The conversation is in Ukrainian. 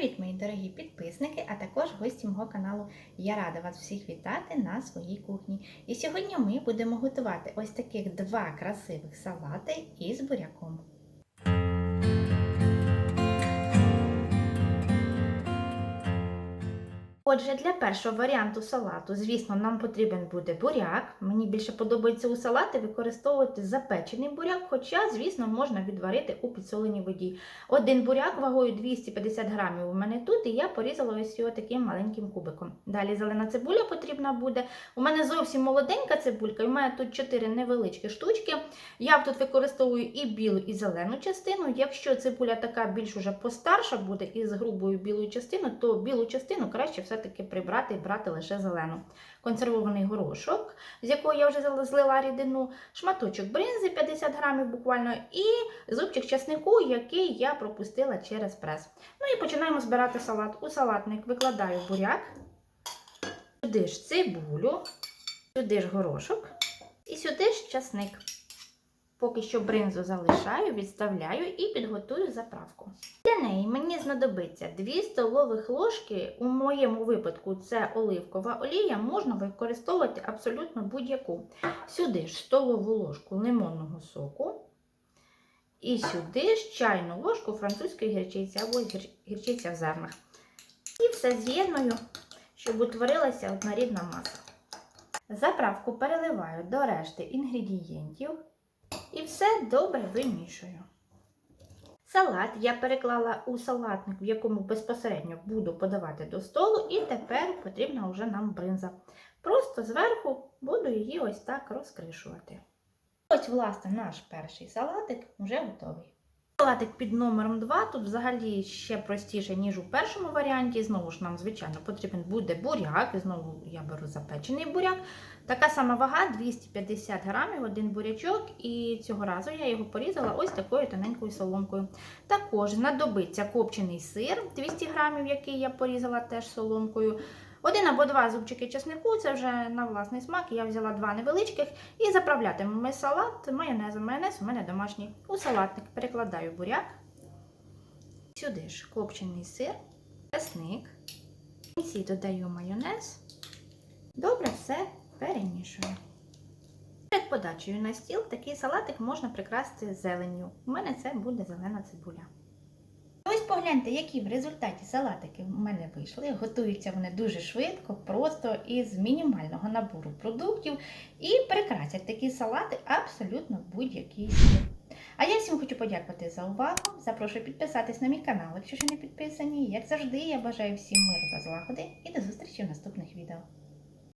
Привіт, мої дорогі підписники, а також гості мого каналу. Я рада вас всіх вітати на своїй кухні. І сьогодні ми будемо готувати ось таких два красивих салати із буряком. Отже, для першого варіанту салату, звісно, нам потрібен буде буряк. Мені більше подобається у салати використовувати запечений буряк, хоча, звісно, можна відварити у підсоленій воді. Один буряк вагою 250 грамів у мене тут, і я порізала ось його таким маленьким кубиком. Далі зелена цибуля потрібна буде. У мене зовсім молоденька цибулька, і у мене тут 4 невеличкі штучки. Я тут використовую і білу, і зелену частину. Якщо цибуля така більш уже постарша буде із грубою білою частиною, то білу частину краще все-таки прибрати і брати лише зелену. Консервований горошок, з якого я вже злила рідину, шматочок бринзи 50 грамів буквально, і зубчик часнику, який я пропустила через прес. Ну і починаємо збирати салат. У салатник викладаю буряк, сюди ж цибулю, сюди ж горошок і сюди ж часник. Поки що бринзу залишаю, відставляю і підготую заправку. Для неї мені знадобиться 2 столових ложки. У моєму випадку це оливкова олія, можна використовувати абсолютно будь-яку. Сюди ж столову ложку лимонного соку. І сюди ж чайну ложку французької гірчиці або гір- гірчиця в зернах. І все з'єдную, щоб утворилася однорідна маса. Заправку переливаю до решти інгредієнтів. І все добре вимішую. Салат я переклала у салатник, в якому безпосередньо буду подавати до столу, і тепер потрібна вже нам бринза. Просто зверху буду її ось так розкришувати. Ось, власне, наш перший салатик вже готовий. Салатик під номером 2 тут взагалі ще простіше, ніж у першому варіанті. Знову ж нам, звичайно, потрібен буде буряк. І знову я беру запечений буряк. Така сама вага 250 грамів, один бурячок, і цього разу я його порізала ось такою тоненькою соломкою. Також знадобиться копчений сир 200 грамів, який я порізала теж соломкою. Один або два зубчики чеснику, це вже на власний смак. Я взяла два невеличких і заправлятимемо салат майонезом. Майонез у мене домашній. У салатник перекладаю буряк. Сюди ж копчений сир, чесник. І сі додаю майонез. Добре все перемішую. Перед подачею на стіл такий салатик можна прикрасити зеленню. У мене це буде зелена цибуля. Погляньте, які в результаті салатики в мене вийшли. Готуються вони дуже швидко, просто із мінімального набору продуктів і прикрасять такі салати абсолютно будь-який стіл. А я всім хочу подякувати за увагу. Запрошую підписатись на мій канал, якщо ще не підписані. Як завжди, я бажаю всім миру та злагоди і до зустрічі в наступних відео.